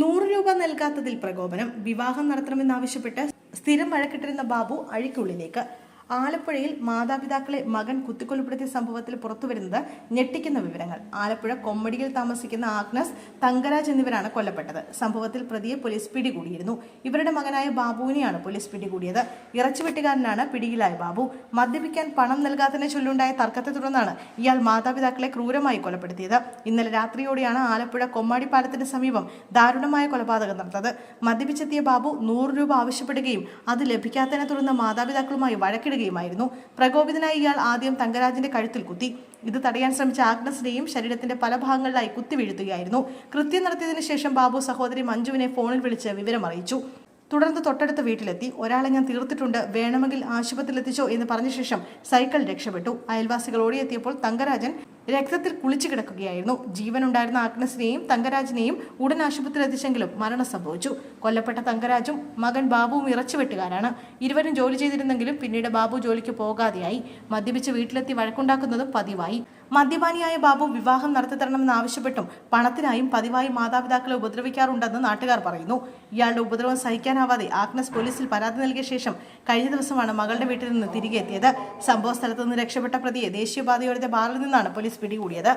നൂറ് രൂപ നൽകാത്തതിൽ പ്രകോപനം വിവാഹം നടത്തണമെന്നാവശ്യപ്പെട്ട് സ്ഥിരം വഴക്കിട്ടിരുന്ന ബാബു അഴിക്കുള്ളിലേക്ക്. ആലപ്പുഴയിൽ മാതാപിതാക്കളെ മകൻ കുത്തിക്കൊലപ്പെടുത്തിയ സംഭവത്തിൽ പുറത്തുവരുന്നത് ഞെട്ടിക്കുന്ന വിവരങ്ങൾ. ആലപ്പുഴ കൊമ്മടിയിൽ താമസിക്കുന്ന ആഗ്നസ് തങ്കരാജ് എന്നിവരാണ് കൊല്ലപ്പെട്ടത്. സംഭവത്തിൽ പ്രതിയെ പോലീസ് പിടികൂടിയിരുന്നു. ഇവരുടെ മകനായ ബാബുവിനെയാണ് പോലീസ് പിടികൂടിയത്. ഇറച്ചുവെട്ടുകാരനാണ് പിടിയിലായ ബാബു. മദ്യപിക്കാൻ പണം നൽകാത്തതിനെ ചൊല്ലുണ്ടായ തർക്കത്തെ തുടർന്നാണ് ഇയാൾ മാതാപിതാക്കളെ ക്രൂരമായി കൊലപ്പെടുത്തിയത്. ഇന്നലെ രാത്രിയോടെയാണ് ആലപ്പുഴ കൊമ്മാടി പാലത്തിന് സമീപം ദാരുണമായ കൊലപാതകം നടന്നത്. മദ്യപിച്ചെത്തിയ ബാബു നൂറ് രൂപ ആവശ്യപ്പെടുകയും അത് ലഭിക്കാത്തതിനെ തുടർന്ന് മാതാപിതാക്കളുമായി വഴക്കിടുകയുമായിരുന്നു പ്രകോപിതനായ ഇയാൾ ആദ്യം തങ്കരാജിന്റെ കഴുത്തിൽ കുത്തി. ഇത് തടയാൻ ശ്രമിച്ച ആഗ്നസിനെയും ശരീരത്തിന്റെ പല ഭാഗങ്ങളിലായി കുത്തി വീഴ്ത്തുകയായിരുന്നു. കൃത്യം നടത്തിയതിനു ശേഷം ബാബു സഹോദരി മഞ്ജുവിനെ ഫോണിൽ വിളിച്ച് വിവരം അറിയിച്ചു. തുടർന്ന് തൊട്ടടുത്ത വീട്ടിലെത്തി. ഒരാളെ ഞാൻ തീർത്തിട്ടുണ്ട്. വേണമെങ്കിൽ ആശുപത്രിയിൽ എത്തിച്ചോ എന്ന് പറഞ്ഞ ശേഷം സൈക്കിൾ രക്ഷപ്പെട്ടു. അയൽവാസികൾ ഓടിയെത്തിയപ്പോൾ തങ്കരാജൻ രക്തത്തിൽ കുളിച്ചു കിടക്കുകയായിരുന്നു. ജീവനുണ്ടായിരുന്ന ആഗ്നസിനെയും തങ്കരാജിനെയും ഉടൻ ആശുപത്രി എത്തിച്ചെങ്കിലും മരണം സംഭവിച്ചു. കൊല്ലപ്പെട്ട തങ്കരാജും മകൻ ബാബുവും ഇറച്ചുവെട്ടുകാരാണ്. ഇരുവരും ജോലി ചെയ്തിരുന്നെങ്കിലും പിന്നീട് ബാബു ജോലിക്ക് പോകാതെയായി. മദ്യപിച്ച് വീട്ടിലെത്തി വഴക്കുണ്ടാക്കുന്നതും പതിവായി. മദ്യപാനിയായ ബാബു വിവാഹം നടത്തിത്തരണമെന്ന് ആവശ്യപ്പെട്ടും പണത്തിനായും പതിവായി മാതാപിതാക്കളെ ഉപദ്രവിക്കാറുണ്ടെന്ന് നാട്ടുകാർ പറയുന്നു. ഇയാളുടെ ഉപദ്രവം സഹിക്കാനാവാതെ ആഗ്നസ് പോലീസിൽ പരാതി നൽകിയ ശേഷം കഴിഞ്ഞ ദിവസമാണ് മകളുടെ വീട്ടിൽ നിന്ന് തിരികെ എത്തിയത്. സംഭവ സ്ഥലത്ത് നിന്ന് രക്ഷപ്പെട്ട പ്രതിയെ ദേശീയപാതയോടെ ബാറിൽ നിന്നാണ് പോലീസ് പിടികൂടിയത്